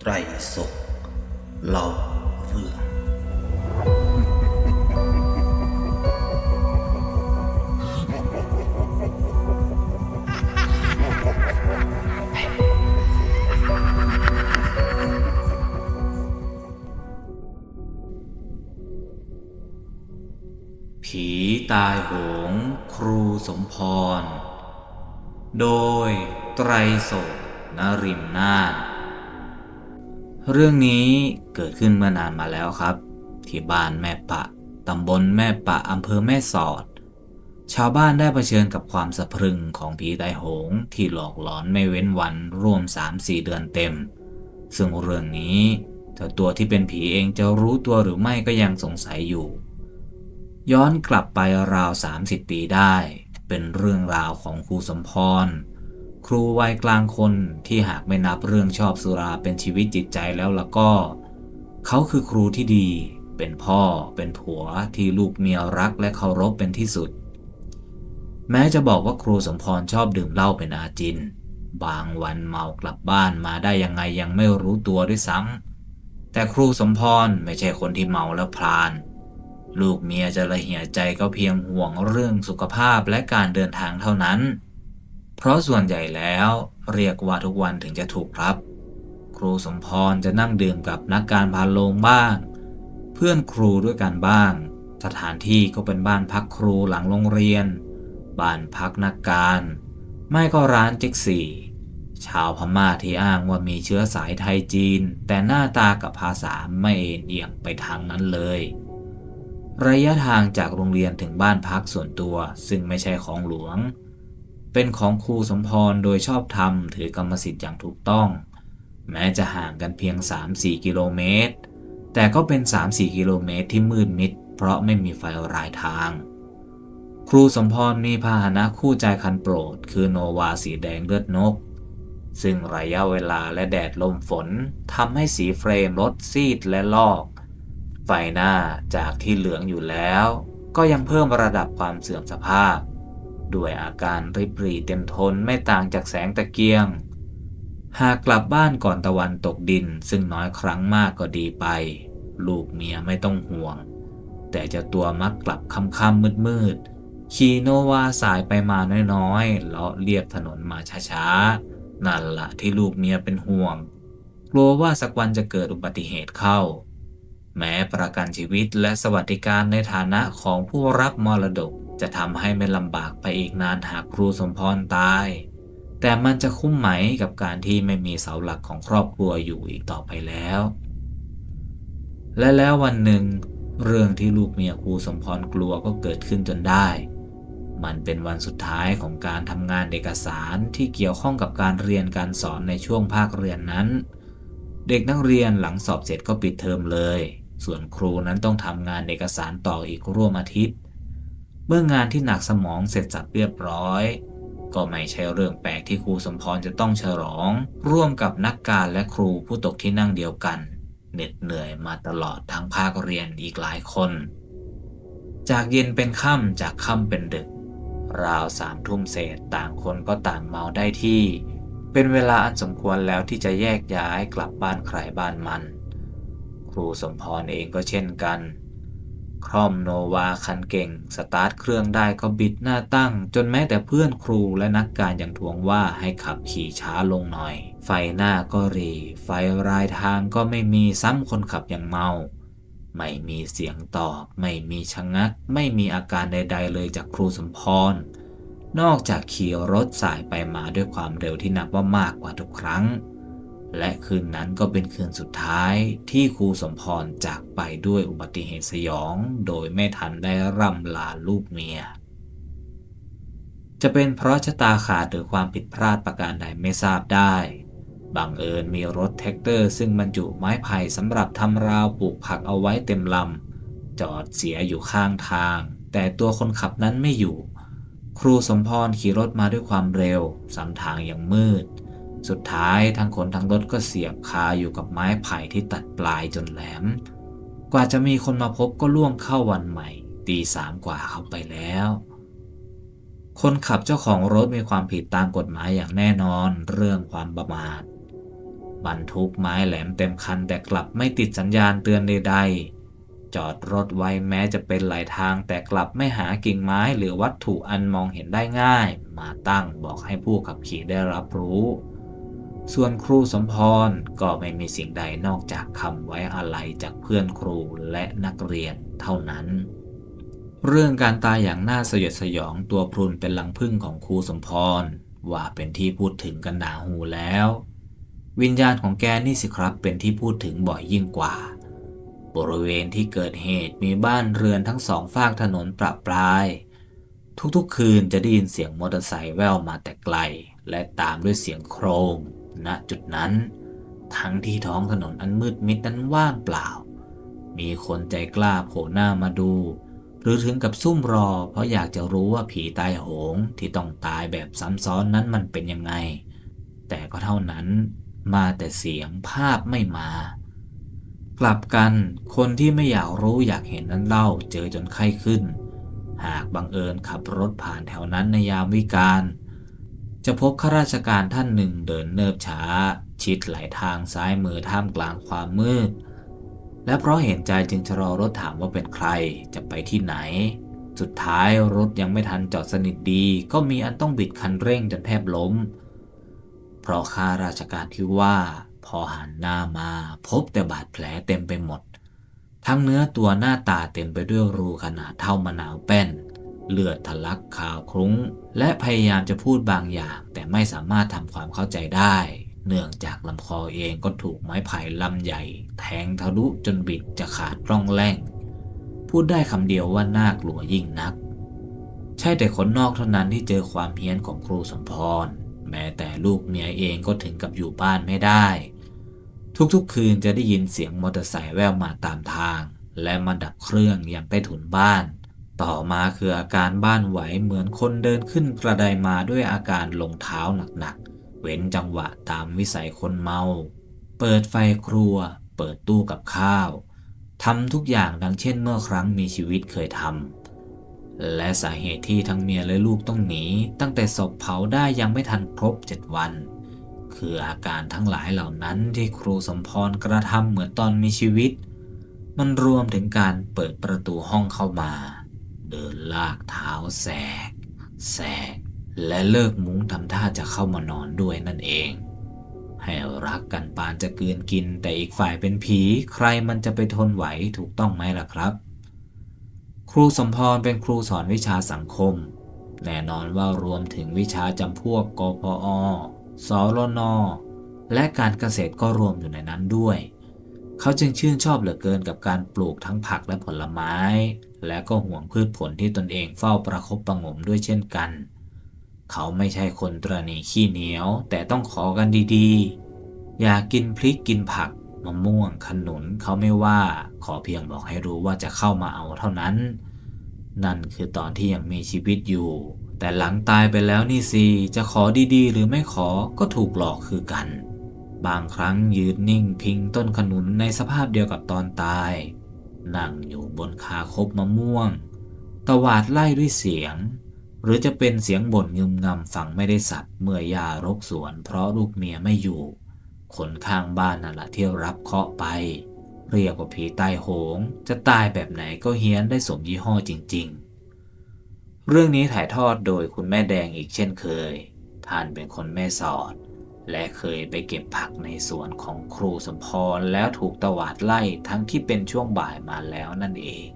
ไตรสกเล่าเรื่องผีตายโหงครูสมพร โดยไตรโสนริมนาถ เรื่องนี้เกิดขึ้นเมื่อนานมาแล้วครับ ที่บ้านแม่ปะตำบลแม่ปะอำเภอแม่สอด ชาวบ้านได้เผชิญกับความสะพรึงของผีตายโหงที่หลอกหลอนไม่เว้นวันร่วม 3-4 เดือนเต็ม ซึ่งเรื่องนี้เจ้าตัวที่เป็นผีเองจะรู้ตัวหรือไม่ก็ยังสงสัยอยู่ ย้อนกลับไปราว 30 ปีได้ เป็นเรื่องราวของครูสมพร ครูวัยกลางคนที่หากไม่นับเรื่องชอบสุราเป็นชีวิตจิตใจแล้วล่ะก็ เขาคือครูที่ดี เป็นพ่อ เป็นผัวที่ลูกเมียรักและเคารพเป็นที่สุด แม้จะบอกว่าครูสมพรชอบดื่มเหล้าเป็นอาจิน บางวันเมากลับบ้านมาได้ยังไงยังไม่รู้ตัวด้วยซ้ำแต่ครูสมพรไม่ใช่คนที่เมาแล้วพลาน ลูกเมียจะละเหี่ยใจก็เพียงห่วงเรื่องสุขภาพและการเดินทางเท่านั้น เพราะส่วนใหญ่แล้วเรียกว่าทุกวันถึงจะถูกครับ ครูสมพรจะนั่งดื่มกับนักการพาโลงบ้าง เพื่อนครูด้วยกันบ้าง สถานที่ก็เป็นบ้านพักครูหลังโรงเรียน บ้านพักนักการ ไม่ก็ร้านจ๊กซี่ชาวพม่าที่อ้างว่ามีเชื้อสายไทยจีน แต่หน้าตากับภาษาไม่เอ็นเอียงไปทางนั้นเลย ระยะทางจากโรงเรียนถึงบ้านพักส่วนตัวซึ่งไม่ใช่ของหลวง เป็นของครูสมพรโดยชอบธรรมถือกรรมสิทธิ์อย่างถูกต้อง แม้จะห่างกันเพียง 3-4 กิโลเมตร แต่ก็เป็น 3-4 กิโลเมตรที่มืดมิด เพราะไม่มีไฟรายทาง ครูสมพรมีพาหนะคู่ใจคันโปรด คือโนวาสีแดงเลือดนก ซึ่งระยะเวลาและแดดลมฝนทำให้สีเฟรมรถซีดและลอก ไฟหน้าจากที่เหลืองอยู่แล้ว ก็ยังเพิ่มระดับความเสื่อมสภาพ ด้วยอาการริบหรี่เต็มทนไม่ต่างจากแสงตะเกียง หากกลับบ้านก่อนตะวันตกดินซึ่งน้อยครั้งมากก็ดีไป ลูกเมียไม่ต้องห่วง แต่เจะตัวมักกลับค่ำๆมืดๆขี่โนวาสายไปมาน้อยๆเลาะเลียบถนนมาช้าๆ นั่นละที่ลูกเมียเป็นห่วง กลัวว่าสักวันจะเกิดอุบัติเหตุเข้า แม้ประกันชีวิตและสวัสดิการในฐานะของผู้รับมรดก จะทำให้ไม่ลำบากไปอีกนานหากครูสมพรตาย แต่มันจะคุ้มไหมกับการที่ไม่มีเสาหลักของครอบครัวอยู่อีกต่อไปแล้ว และแล้ววันหนึ่ง เรื่องที่ลูกเมียครูสมพรกลัวก็เกิดขึ้นจนได้ มันเป็นวันสุดท้ายของการทำงานเอกสารที่เกี่ยวข้องกับการเรียนการสอนในช่วงภาคเรียนนั้น เด็กนักเรียนหลังสอบเสร็จก็ปิดเทอมเลย ส่วนครูนั้นต้องทำงานเอกสารต่ออีกร่วมอาทิตย์ เมื่องานที่หนักสมองเสร็จสับเรียบร้อย ก็ไม่ใช่เรื่องแปลกที่ครูสมพรจะต้องฉลอง ร่วมกับนักการและครูผู้ตกที่นั่งเดียวกัน เหน็ดเหนื่อยมาตลอดทั้งภาคเรียนอีกหลายคน จากเย็นเป็นค่ำจากค่ำเป็นดึก ราวสามทุ่มเศษต่างคนก็ต่างเมาได้ที่ เป็นเวลาอันสมควรแล้วที่จะแยกย้ายกลับบ้านใครบ้านมัน ครูสมพรเองก็เช่นกัน คร่อมโนวาคันเก่ง สตาร์ทเครื่องได้ก็บิดหน้าตั้ง จนแม้แต่เพื่อนครูและนักการยังทวงว่าให้ขับขี่ช้าลงหน่อย ไฟหน้าก็รี ไฟรายทางก็ไม่มีซ้ำคนขับอย่างเมา ไม่มีเสียงตอบ ไม่มีชะงัก ไม่มีอาการใด ๆ เลยจากครูสมพร นอกจากขี่รถสายไปมาด้วยความเร็วที่นับว่ามากกว่าทุกครั้ง และคืนนั้นก็เป็นคืนสุดท้ายที่ครูสมพรจากไปด้วยอุบัติเหตุสยอง โดยไม่ทันได้ร่ำลาลูกเมีย จะเป็นเพราะชะตาขาดหรือความผิดพลาดประการใดไม่ทราบได้ บังเอิญมีรถแท็กเตอร์ซึ่งบรรจุไม้ไผ่สำหรับทำราวปลูกผักเอาไว้เต็มลำจอดเสียอยู่ข้างทาง แต่ตัวคนขับนั้นไม่อยู่ ครูสมพรขี่รถมาด้วยความเร็วสำทางอย่างมืด สุดท้ายทั้งคนทั้งรถก็เสียบคาอยู่กับไม้ไผ่ที่ตัดปลายจนแหลม กว่าจะมีคนมาพบก็ล่วงเข้าวันใหม่ ตีสามกว่าเข้าไปแล้ว คนขับเจ้าของรถมีความผิดตามกฎหมายอย่างแน่นอนเรื่องความประมาทบรรทุกไม้แหลมเต็มคันแต่กลับไม่ติดสัญญาณเตือนใดๆ จอดรถไว้แม้จะเป็นหลายทางแต่กลับไม่หากิ่งไม้หรือวัตถุอันมองเห็นได้ง่าย มาตั้งบอกให้ผู้ขับขี่ได้รับรู้ ส่วนครูสมพรก็ไม่มีสิ่งใดนอกจากคำไว้อาลัยจากเพื่อนครูและนักเรียนเท่านั้น เรื่องการตายอย่างน่าสยดสยองตัวพรุนเป็นลังพึ่งของครูสมพรว่าเป็นที่พูดถึงกันหนาหูแล้ว วิญญาณของแกนี่สิครับเป็นที่พูดถึงบ่อยยิ่งกว่า บริเวณที่เกิดเหตุมีบ้านเรือนทั้งสองฝากถนนประปราย ทุกๆคืนจะได้ยินเสียงมอเตอร์ไซค์แว่วมาแต่ไกล และตามด้วยเสียงโครม ณจุดนั้น ทั้งที่ท้องถนนอันมืดมิดนั้นว่างเปล่า มีคนใจกล้าโผล่หน้ามาดู หรือถึงกับซุ่มรอ เพราะอยากจะรู้ว่าผีตายโหงที่ต้องตายแบบซ้ำซ้อนนั้นมันเป็นยังไง แต่ก็เท่านั้นมาแต่เสียงภาพไม่มา กลับกันคนที่ไม่อยากรู้อยากเห็นนั้นเล่าเจอจนไข้ขึ้น หากบังเอิญขับรถผ่านแถวนั้นในยามวิกาล จะพบข้าราชการท่านหนึ่งเดินเนิบช้า ชิดไหลทางซ้ายมือท่ามกลางความมืด และเพราะเห็นใจจึงชะลอรถถามว่าเป็นใครจะไปที่ไหน สุดท้ายรถยังไม่ทันจอดสนิทดี ก็มีอันต้องบิดคันเร่งจนแทบล้ม เพราะข้าราชการที่ว่า พอหันหน้ามา พบแต่บาดแผลเต็มไปหมด ทั้งเนื้อตัวหน้าตาเต็มไปด้วยรูขนาดเท่ามะนาวแป้น เลือดทะลักขาวคลุ้ง และพยายามจะพูดบางอย่าง แต่ไม่สามารถทำความเข้าใจได้ เนื่องจากลำคอเองก็ถูกไม้ไผ่ลำใหญ่ แทงทะลุจนบิดจะขาดร่องแล่งพูดได้คำเดียวว่าน่ากลัวยิ่งนัก ใช่แต่คนนอกเท่านั้นที่เจอความเฮี้ยนของครูสมพร แม้แต่ลูกเมียเองก็ถึงกับอยู่บ้านไม่ได้ ทุกๆ คืนจะได้ยินเสียงมอเตอร์ไซค์แว่วมาตามทาง และมาดับเครื่องอย่างใต้ถุนบ้าน ต่อมาคืออาการบ้านไหวเหมือนคนเดินขึ้นกระไดมาด้วยอาการลงเท้าหนักๆ เว้นจังหวะตามวิสัยคนเมา เปิดไฟครัว เปิดตู้กับข้าวทำทุกอย่างดังเช่นเมื่อครั้งมีชีวิตเคยทำ และสาเหตุที่ทั้งเมียและลูกต้องหนี ตั้งแต่ศพเผาได้ยังไม่ทันครบเจ็ดวัน คืออาการทั้งหลายเหล่านั้นที่ครูสมพรกระทำเหมือนตอนมีชีวิต มันรวมถึงการเปิดประตูห้องเข้ามา เดินลากเท้าแสก แสก และเลิกมุ้งทำท่าจะเข้ามานอนด้วยนั่นเอง ให้รักกันปานจะเกินกิน แต่อีกฝ่ายเป็นผีใครมันจะไปทนไหวถูกต้องไหมล่ะครับ ครูสมพรเป็นครูสอนวิชาสังคม แน่นอนว่ารวมถึงวิชาจำพวกกพอสรนและการเกษตรก็รวมอยู่ในนั้นด้วย เขาจึงชื่นชอบเหลือเกินกับการปลูกทั้งผักและผลไม้ และก็ห่วงพืชผลที่ตนเองเฝ้าประคบประงมด้วยเช่นกัน เขาไม่ใช่คนตรณีขี้เหนียว แต่ต้องขอกันดีๆ อยากกินพริกกินผักมะม่วงขนุนเขาไม่ว่า ขอเพียงบอกให้รู้ว่าจะเข้ามาเอาเท่านั้น นั่นคือตอนที่ยังมีชีวิตอยู่ แต่หลังตายไปแล้วนี่สิจะขอดีๆ หรือไม่ขอก็ถูกหลอกคือกัน บางครั้งยืนนิ่งพิงต้นขนุนในสภาพเดียวกับตอนตาย นั่งอยู่บนคาคบมะม่วง ตวาดไล่ด้วยเสียง หรือจะเป็นเสียงบ่นงึมงำฟังไม่ได้สับเมื่อยารกสวนเพราะลูกเมียไม่อยู่ คนข้างบ้านนั่นแหละที่รับเคาะไป เรียกว่าผีตายโหง จะตายแบบไหนก็เฮี้ยนได้สมยี่ห้อจริง ๆ เรื่องนี้ถ่ายทอดโดยคุณแม่แดงอีกเช่นเคย ท่านเป็นคนแม่สอด และเคยไปเก็บผักในสวนของครูสมพรแล้วถูกตวาดไล่ทั้งที่เป็นช่วงบ่ายมาแล้วนั่นเอง